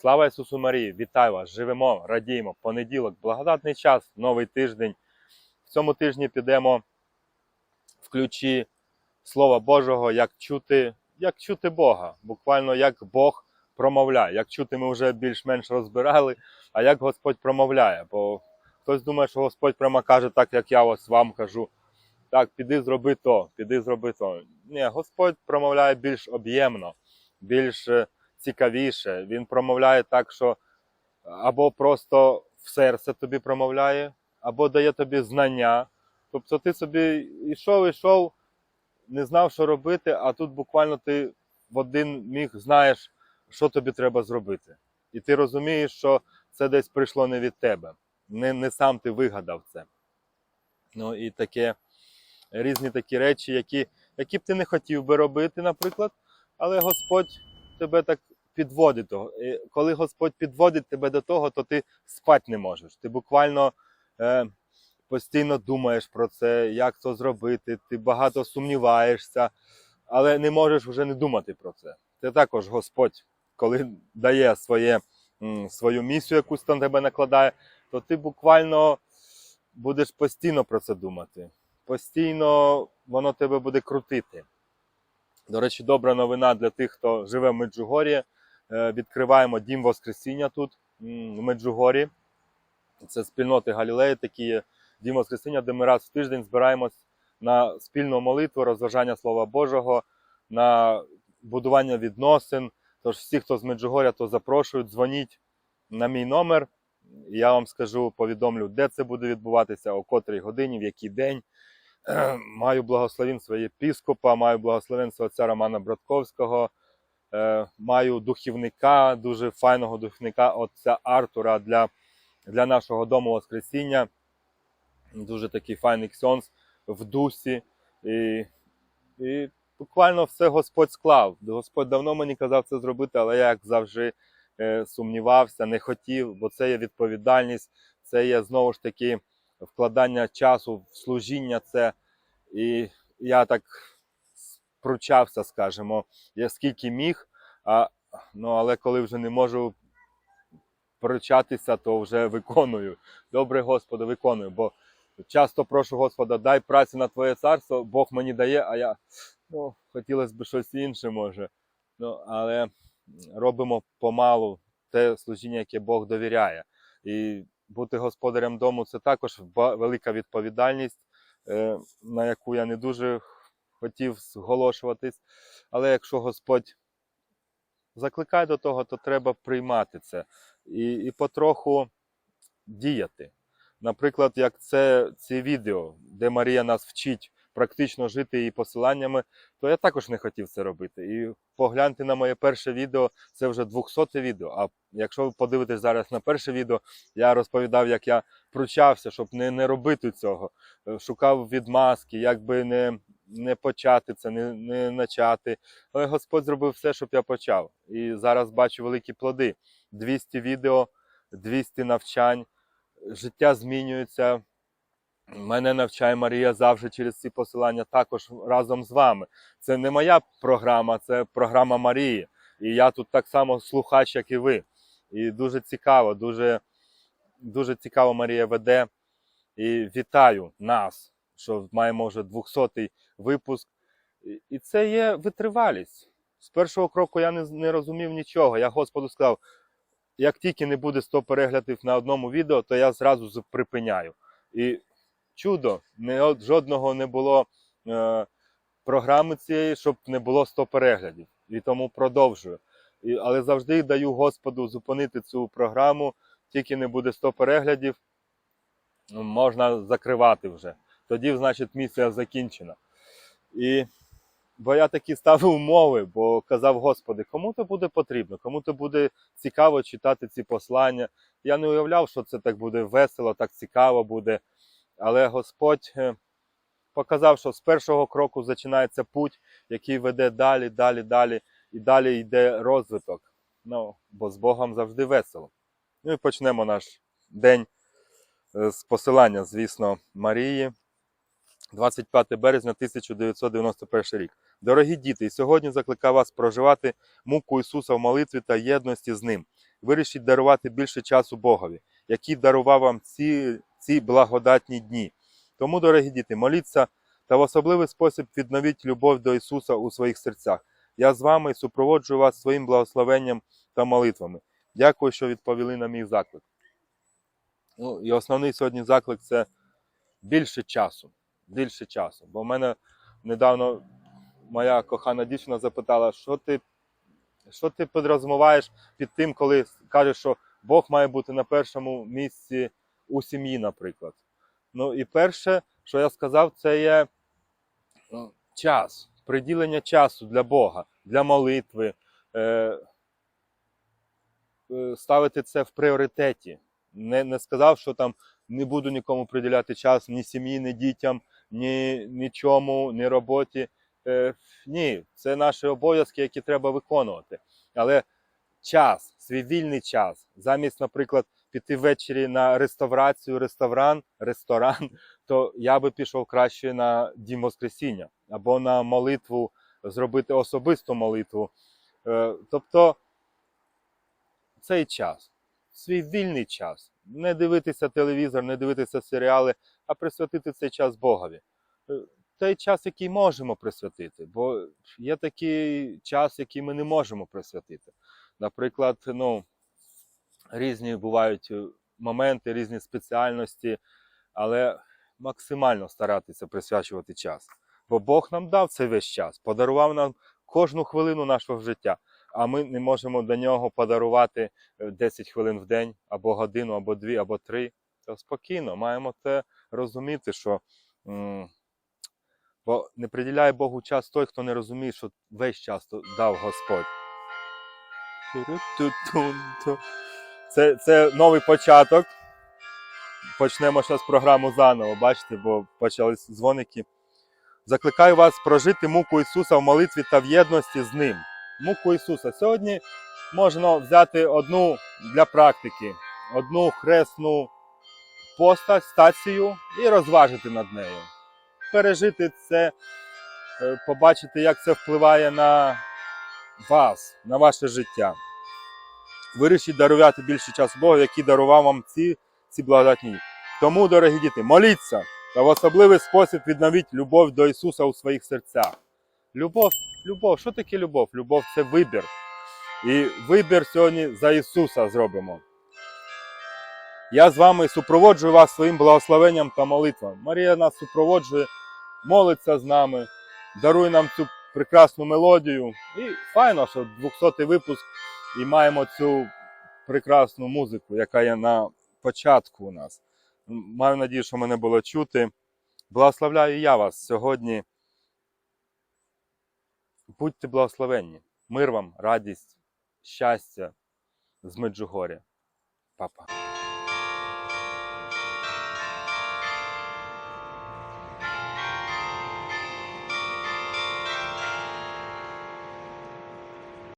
Слава Ісусу Марії! Вітаю вас! Живемо, радіємо! Понеділок, благодатний час, новий тиждень. В цьому тижні підемо в ключі Слова Божого, як чути, як чути Бога, буквально як Бог промовляє. Як чути, ми вже більш-менш розбирали, а як Господь промовляє. Бо хтось думає, що Господь прямо каже, так як я ось вам кажу. Так, піди зроби то, піди зроби то. Ні, Господь промовляє більш об'ємно, більш е, цікавіше. Він промовляє так, що або просто в серце тобі промовляє, або дає тобі знання. Тобто ти собі йшов, йшов, не знав, що робити, а тут буквально ти в один міг знаєш, що тобі треба зробити. І ти розумієш, що це десь прийшло не від тебе. Не, не сам ти вигадав це. Ну і таке різні такі речі, які, які б ти не хотів би робити, наприклад, але Господь тебе так підводить. того. І коли Господь підводить тебе до того, то ти спати не можеш. Ти буквально е, постійно думаєш про це, як це зробити, ти багато сумніваєшся, але не можеш вже не думати про це. Це також Господь, коли дає своє, свою місію, якусь на тебе накладає, то ти буквально будеш постійно про це думати. Постійно воно тебе буде крутити. До речі, добра новина для тих, хто живе в Меджугорі. Е, Відкриваємо Дім Воскресіння тут, в Меджугорі. Це спільноти Галілеї, такі Дім Воскресіння, де ми раз в тиждень збираємось на спільну молитву, розважання Слова Божого, на будування відносин. Тож всі, хто з Меджугоря, то запрошують, дзвоніть на мій номер. Я вам скажу, повідомлю, де це буде відбуватися, о котрій годині, в який день. Маю благословенство єпіскопа, маю благословенство отця Романа Братковського, маю духівника, дуже файного духівника отця Артура для, для нашого дому Воскресіння. Дуже такий файний ксьонс в дусі. І, і буквально все Господь склав. Господь давно мені казав це зробити, але я як завжди е, сумнівався, не хотів, бо це є відповідальність, це є знову ж таки вкладання часу в служіння. Це і я так пручався, скажімо, я скільки міг, а, ну, але коли вже не можу пручатися, то вже виконую. Добре, Господи, виконую. Бо часто прошу Господа, дай праці на Твоє царство, Бог мені дає, а я ну, хотілося б щось інше може. Ну, але робимо помалу те служіння, яке Бог довіряє. І бути господарем дому це також велика відповідальність, е, на яку я не дуже хотів зголошуватись. Але якщо Господь закликає до того, то треба приймати це і, і потроху діяти. Наприклад, як це ці відео, де Марія нас вчить практично жити її посиланнями, то я також не хотів це робити. І погляньте на моє перше відео, це вже 200 відео. А якщо ви подивитесь зараз на перше відео, я розповідав, як я пручався, щоб не, не робити цього. Е, Шукав відмазки, як би не, не почати це, не, не почати. Але Господь зробив все, щоб я почав. І зараз бачу великі плоди. 200 відео, 200 навчань, життя змінюється. Мене навчає Марія завжди через ці посилання також разом з вами. Це не моя програма, це програма Марії. І я тут так само слухач, як і ви. І дуже цікаво, дуже, дуже цікаво Марія веде. І вітаю нас, що маємо вже 200-й випуск. І- це є витривалість. З першого кроку я не, не розумів нічого. Я Господу сказав, як тільки не буде 100 переглядів на одному відео, то я зразу припиняю. І чудо, не, жодного не було е, програми цієї, щоб не було 100 переглядів. І тому продовжую. І, але завжди даю Господу зупинити цю програму, тільки не буде 100 переглядів, можна закривати вже. Тоді, значить, місія закінчена. І бо я такі ставив умови, бо казав Господи, кому то буде потрібно, кому то буде цікаво читати ці послання. Я не уявляв, що це так буде весело, так цікаво буде. Але Господь е, показав, що з першого кроку починається путь, який веде далі, далі, далі, і далі йде розвиток. Ну, бо з Богом завжди весело. Ну і почнемо наш день е, з посилання, звісно, Марії. 25 березня 1991 рік. Дорогі діти, сьогодні закликаю вас проживати муку Ісуса в молитві та єдності з Ним. Вирішіть дарувати більше часу Богові, який дарував вам ці, ці благодатні дні. Тому, дорогі діти, моліться та в особливий спосіб відновіть любов до Ісуса у своїх серцях. Я з вами супроводжую вас своїм благословенням та молитвами. Дякую, що відповіли на мій заклик. Ну, і основний сьогодні заклик це більше часу. Більше часу. Бо в мене недавно моя кохана дівчина запитала, що ти, що ти підрозуміваєш під тим, коли кажеш, що Бог має бути на першому місці у сім'ї, наприклад. Ну і перше, що я сказав, це є ну, час, приділення часу для Бога, для молитви. Е, е, ставити це в пріоритеті. Не, не сказав, що там не буду нікому приділяти час, ні сім'ї, ні дітям, ні нічому, ні роботі. Е, ні, це наші обов'язки, які треба виконувати. Але час, свій вільний час, замість, наприклад, піти ввечері на реставрацію, ресторан, ресторан, то я би пішов краще на Дім Воскресіння або на молитву, зробити особисту молитву. Е, тобто цей час, свій вільний час, не дивитися телевізор, не дивитися серіали, а присвятити цей час Богові. Е, Той час, який можемо присвятити, бо є такий час, який ми не можемо присвятити. Наприклад, ну, різні бувають е, моменти, різні спеціальності, але максимально старатися присвячувати час. Бо Бог нам дав цей весь час, подарував нам кожну хвилину нашого життя, а ми не можемо до нього подарувати е, 10 хвилин в день, або годину, або дві, або три. То спокійно, маємо це розуміти, що бо не приділяє Богу час той, хто не розуміє, що весь час дав Господь. Це, це новий початок. Почнемо зараз програму заново, бачите, бо почались дзвоники. Закликаю вас прожити муку Ісуса в молитві та в єдності з Ним. Муку Ісуса. Сьогодні можна взяти одну для практики, одну хресну постать, стацію і розважити над нею. Пережити це, е, побачити, як це впливає на вас, на ваше життя. Вирішіть дарувати більше часу Богу, який дарував вам ці, ці благодатні. Тому, дорогі діти, моліться та в особливий спосіб відновіть любов до Ісуса у своїх серцях. Любов, любов, що таке любов? Любов це вибір. І вибір сьогодні за Ісуса зробимо. Я з вами супроводжую вас своїм благословенням та молитвами. Марія нас супроводжує, молиться з нами, дарує нам цю прекрасну мелодію. І файно, що 200-й випуск і маємо цю прекрасну музику, яка є на початку у нас. Маю надію, що мене було чути. Благословляю я вас сьогодні. Будьте благословенні. Мир вам, радість, щастя з Меджугоря. Папа.